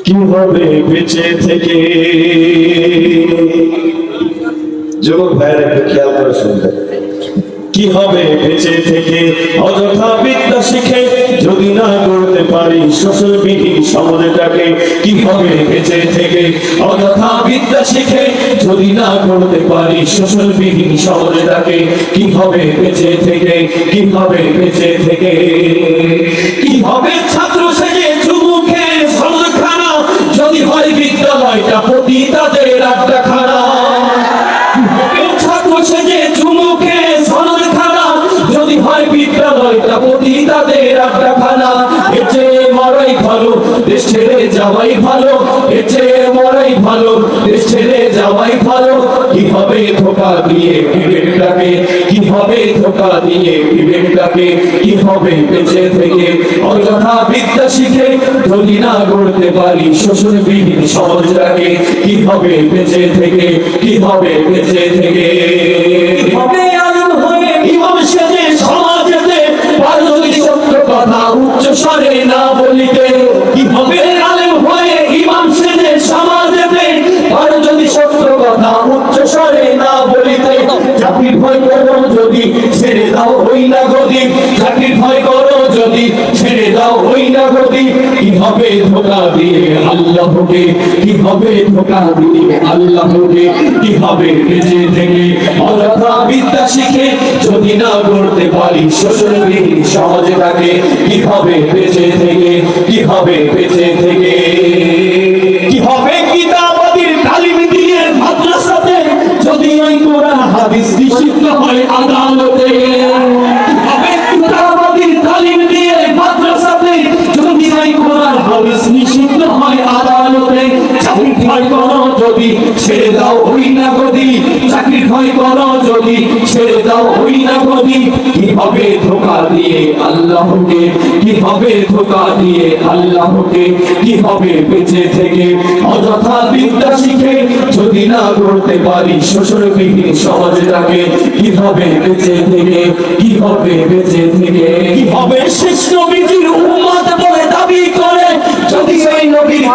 কি হবে বেঁচে থেকে? যুবক ভাইয়ের একটু খেয়াল করে শুনবেন কি হবে বেঁচে থেকে? অযথা বিদ্যা শিখে যদি না করতে পারি শ্বশুরবিহীন সমাজটাকে, কি হবে বেঁচে থেকে? অযথা বিদ্যা শিখে যদি না করতে পারি শ্বশুরবিহীন সমাজটাকে, কি হবে বেঁচে থেকে? কি হবে বেঁচে থেকে? প্রতি তাদের একটা খানা সেজে চুমুকে হয় বিদ্যালয়টা প্রতি তাদের খানা এচে মরাই ভালো, দেশ ছেড়ে যাওয়াই ভালো। এচে মরাই ভালো, দেশ ছেড়ে যাওয়াই হবে ধোকা দিয়ে বিবেকটাকে হবে ধোকা দিয়ে বিবেকটাকে হবে বেঁচে থেকে? অযথা বিদ্যা শিখে যদি না গড়তে পারি শ্বশুর বিহীন সমাজটাকে। কি হবে বেঁচে থেকে? কি হবে বেঁচে থেকে? হবে আলম সত্য কথা উচ্চ স্বরে না বলিতে ছেড়ে দাও হই না করো যদি, ছেড়ে দাও হই না কি হবে ধোকা দিয়ে আল্লাহকে কি হবে ধোকা দিয়ে আল্লাহকে কি হবে থেকে? অযথা বিদ্যা শিখে যদি না করতে পারি, শ্বশুর সমাজে থাকে। কি হবে বেঁচে থেকে? কি হবে বেঁচে থেকে? হাদিস নিষিদ্ধ হয় আদালতে। ভয় যদি, ছেড়ে দাও হই না গদি ভয় যদি, ছেড়ে দাও হই না গদি কি হবে ধোকা দিয়ে আল্লাহকে কি হবে ধোকা দিয়ে আল্লাহকে কি হবে বেঁচে থেকে অযথা বিদ্যা শিখে যদি না করতে পারি কি হবে বেঁচে থেকে কি হবে বেঁচে থেকে কি হবে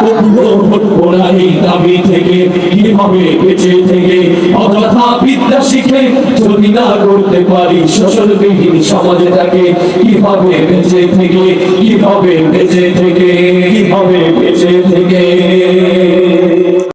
ঘটবো না কি ঘটবো না এই দাবি থেকে কি বেঁচে থেকে অযথা বিদ্যা করতে পারি শোষণবিহীন সমাজটাকে কি হবে বেঁচে থেকে, কীভাবে বেঁচে থেকে, কীভাবে বেঁচে থেকে?